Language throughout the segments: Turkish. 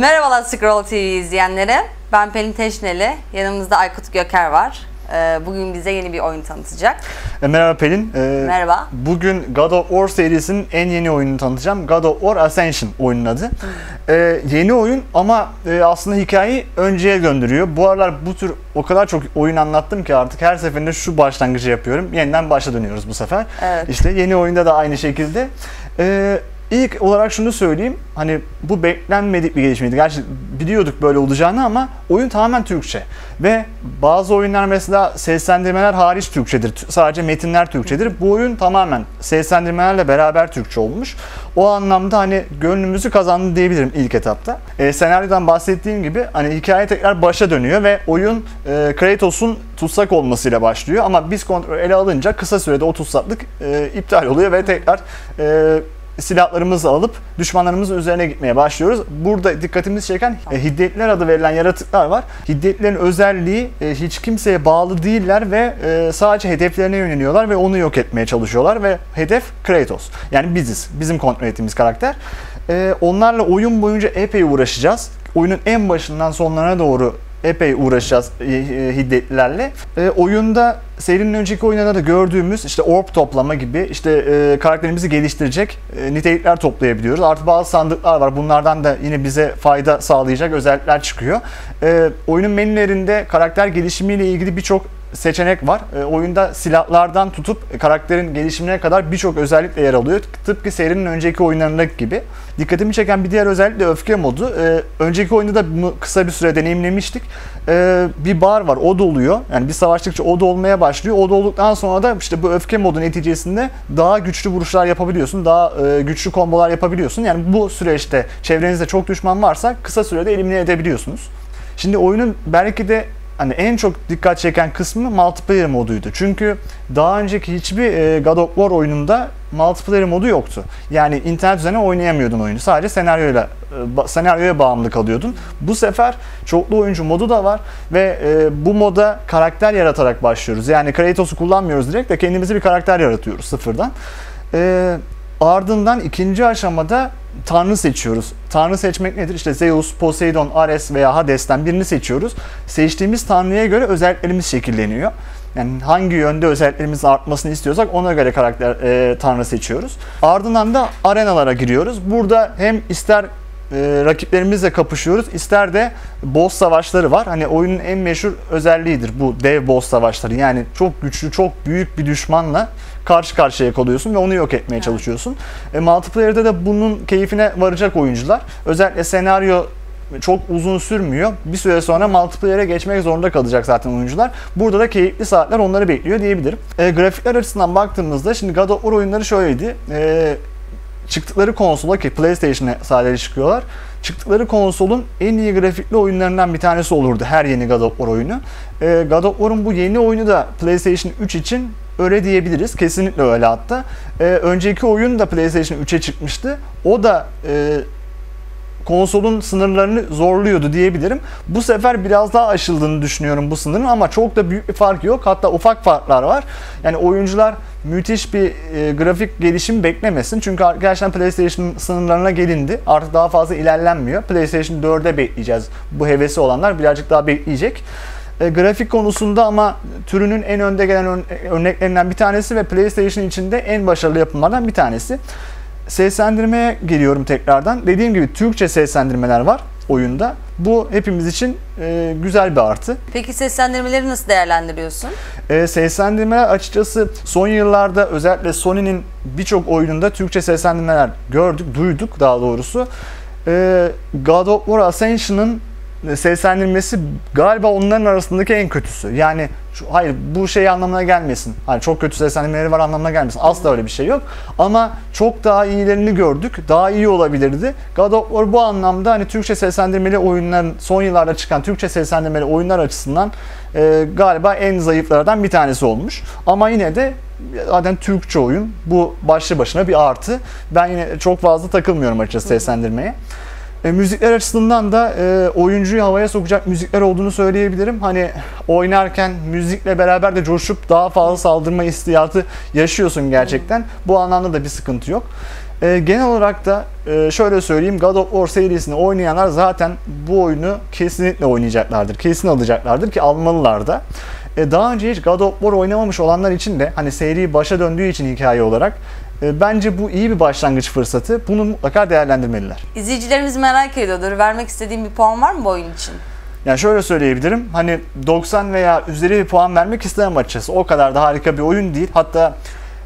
Merhabalar Scroll TV izleyenleri. Ben Pelin Teşneli. Yanımızda Aykut Göker var. Ee, Bugün bize yeni bir oyun tanıtacak. E, merhaba Pelin. E, Merhaba. Bugün God of War serisinin en yeni oyununu tanıtacağım. God of War Ascension oyunun adı. E, yeni oyun ama aslında hikayeyi önceye gönderiyor. Bu aralar bu tür o kadar çok oyun anlattım ki artık her seferinde şu başlangıcı yapıyorum. Yeniden başa dönüyoruz bu sefer. Evet. İşte yeni oyunda da aynı şekilde. İlk olarak şunu söyleyeyim. Hani bu beklenmedik bir gelişmeydi. Gerçi biliyorduk böyle olacağını ama oyun tamamen Türkçe. Ve bazı oyunlar mesela seslendirmeler hariç Türkçedir. Sadece metinler Türkçedir. Bu oyun tamamen seslendirmelerle beraber Türkçe olmuş. O anlamda hani gönlümüzü kazandı diyebilirim ilk etapta. E, senaryodan bahsettiğim gibi hani hikaye tekrar başa dönüyor ve oyun e, Kratos'un tutsak olmasıyla başlıyor. Ama biz kontrol ele alınca kısa sürede o tutsaklık e, iptal oluyor ve tekrar e, silahlarımızı alıp düşmanlarımızın üzerine gitmeye başlıyoruz. Burada dikkatimizi çeken e, hiddetliler adı verilen yaratıklar var. Hiddetlilerin özelliği e, hiç kimseye bağlı değiller ve e, sadece hedeflerine yöneliyorlar ve onu yok etmeye çalışıyorlar ve hedef Kratos. Yani biziz. Bizim kontrol ettiğimiz karakter. Onlarla oyun boyunca epey uğraşacağız. Oyunun en başından sonlarına doğru epey uğraşacağız e, e, hiddetlilerle. E, oyunda serinin önceki oyunlarda da gördüğümüz işte orb toplama gibi işte e, karakterimizi geliştirecek e, nitelikler toplayabiliyoruz. Artı bazı sandıklar var. Bunlardan da yine bize fayda sağlayacak özellikler çıkıyor. E, oyunun menülerinde karakter gelişimiyle ilgili birçok seçenek var. E, oyunda silahlardan tutup karakterin gelişimine kadar birçok özellik de yer alıyor. Tıpkı serinin önceki oyunlarındaki gibi. Dikkatimi çeken bir diğer özellik de öfke modu. E, önceki oyunda da bunu kısa bir süre deneyimlemiştik. E, bir bar var, o doluyor. Yani bir savaştıkça o dolmaya başlıyor. O dolduktan sonra da işte bu öfke modu neticesinde daha güçlü vuruşlar yapabiliyorsun. Daha e, güçlü kombolar yapabiliyorsun. Yani bu süreçte çevrenizde çok düşman varsa kısa sürede elimine edebiliyorsunuz. Şimdi oyunun belki de hani en çok dikkat çeken kısmı multiplayer moduydu. Çünkü daha önceki hiçbir e, God of War oyununda multiplayer modu yoktu. Yani internet üzerinden oynayamıyordun oyunu. Sadece senaryoyla e, senaryoya bağımlı kalıyordun. Bu sefer çoklu oyuncu modu da var ve e, bu moda karakter yaratarak başlıyoruz. Yani Kratos'u kullanmıyoruz direkt de kendimize bir karakter yaratıyoruz sıfırdan. Ardından ikinci aşamada Tanrı seçiyoruz. Tanrı seçmek nedir? İşte Zeus, Poseidon, Ares veya Hades'ten birini seçiyoruz. Seçtiğimiz Tanrı'ya göre özelliklerimiz şekilleniyor. Yani hangi yönde özelliklerimizin artmasını istiyorsak ona göre karakter e, Tanrı seçiyoruz. Ardından da arenalara giriyoruz. Burada hem ister e, rakiplerimizle kapışıyoruz. İster de boss savaşları var. Hani oyunun en meşhur özelliğidir bu dev boss savaşları. Yani çok güçlü, çok büyük bir düşmanla karşı karşıya kalıyorsun ve onu yok etmeye çalışıyorsun. E, multiplayer'da da bunun keyfine varacak oyuncular. Özellikle senaryo çok uzun sürmüyor. Bir süre sonra multiplayer'e geçmek zorunda kalacak zaten oyuncular. Burada da keyifli saatler onları bekliyor diyebilirim. E, grafikler açısından baktığımızda şimdi God of War oyunları şöyleydi. E, çıktıkları konsola ki PlayStation'a sadece çıkıyorlar. Çıktıkları konsolun en iyi grafikli oyunlarından bir tanesi olurdu her yeni God of War oyunu. Ee, God of War'un bu yeni oyunu da PlayStation 3 için öyle diyebiliriz. Kesinlikle öyle hatta. Ee, önceki oyun da PlayStation 3'e çıkmıştı. O da e, konsolun sınırlarını zorluyordu diyebilirim. Bu sefer biraz daha aşıldığını düşünüyorum bu sınırın ama çok da büyük bir fark yok. Hatta ufak farklar var. Yani oyuncular müthiş bir e, grafik gelişim beklemesin. Çünkü gerçekten PlayStation sınırlarına gelindi. Artık daha fazla ilerlenmiyor. PlayStation 4'e bekleyeceğiz. Bu hevesi olanlar birazcık daha bekleyecek. E, grafik konusunda ama türünün en önde gelen ör- örneklerinden bir tanesi ve PlayStation içinde en başarılı yapımlardan bir tanesi. Seslendirmeye geliyorum tekrardan. Dediğim gibi Türkçe seslendirmeler var oyunda. Bu hepimiz için e, güzel bir artı. Peki seslendirmeleri nasıl değerlendiriyorsun? E, seslendirmeler açıkçası son yıllarda özellikle Sony'nin birçok oyununda Türkçe seslendirmeler gördük, duyduk daha doğrusu. E, God of War Ascension'ın seslendirmesi galiba onların arasındaki en kötüsü. Yani şu, hayır bu şey anlamına gelmesin. Hani çok kötü seslendirmeleri var anlamına gelmesin. Asla öyle bir şey yok. Ama çok daha iyilerini gördük. Daha iyi olabilirdi. God of War bu anlamda hani Türkçe seslendirmeli oyunların son yıllarda çıkan Türkçe seslendirmeli oyunlar açısından e, galiba en zayıflardan bir tanesi olmuş. Ama yine de zaten Türkçe oyun. Bu başlı başına bir artı. Ben yine çok fazla takılmıyorum açıkçası seslendirmeye. E, müzikler açısından da e, oyuncuyu havaya sokacak müzikler olduğunu söyleyebilirim. Hani oynarken müzikle beraber de coşup daha fazla saldırma hissiyatı yaşıyorsun gerçekten. Bu anlamda da bir sıkıntı yok. E, genel olarak da e, şöyle söyleyeyim God of War serisini oynayanlar zaten bu oyunu kesinlikle oynayacaklardır. Kesin alacaklardır ki almalılar da. E, daha önce hiç God of War oynamamış olanlar için de hani seri başa döndüğü için hikaye olarak bence bu iyi bir başlangıç fırsatı. Bunu mutlaka değerlendirmeliler. İzleyicilerimiz merak ediyordur. Vermek istediğim bir puan var mı bu oyun için? Yani şöyle söyleyebilirim. Hani 90 veya üzeri bir puan vermek istemem açıkçası. O kadar da harika bir oyun değil. Hatta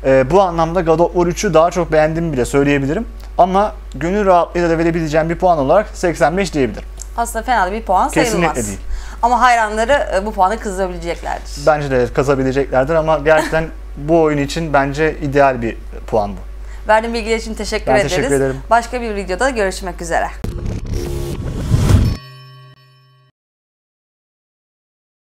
e, bu anlamda God of War 3'ü daha çok beğendiğimi bile söyleyebilirim. Ama gönül rahatlığıyla da verebileceğim bir puan olarak 85 diyebilirim. Aslında fena da bir puan Kesinlikle sayılmaz. değil. Ama hayranları e, bu puanı kızabileceklerdir. Bence de kazabileceklerdir ama gerçekten bu oyun için bence ideal bir puan bu. Verdiğin bilgiler için teşekkür Ben ederiz. teşekkür ederim. Başka bir videoda görüşmek üzere.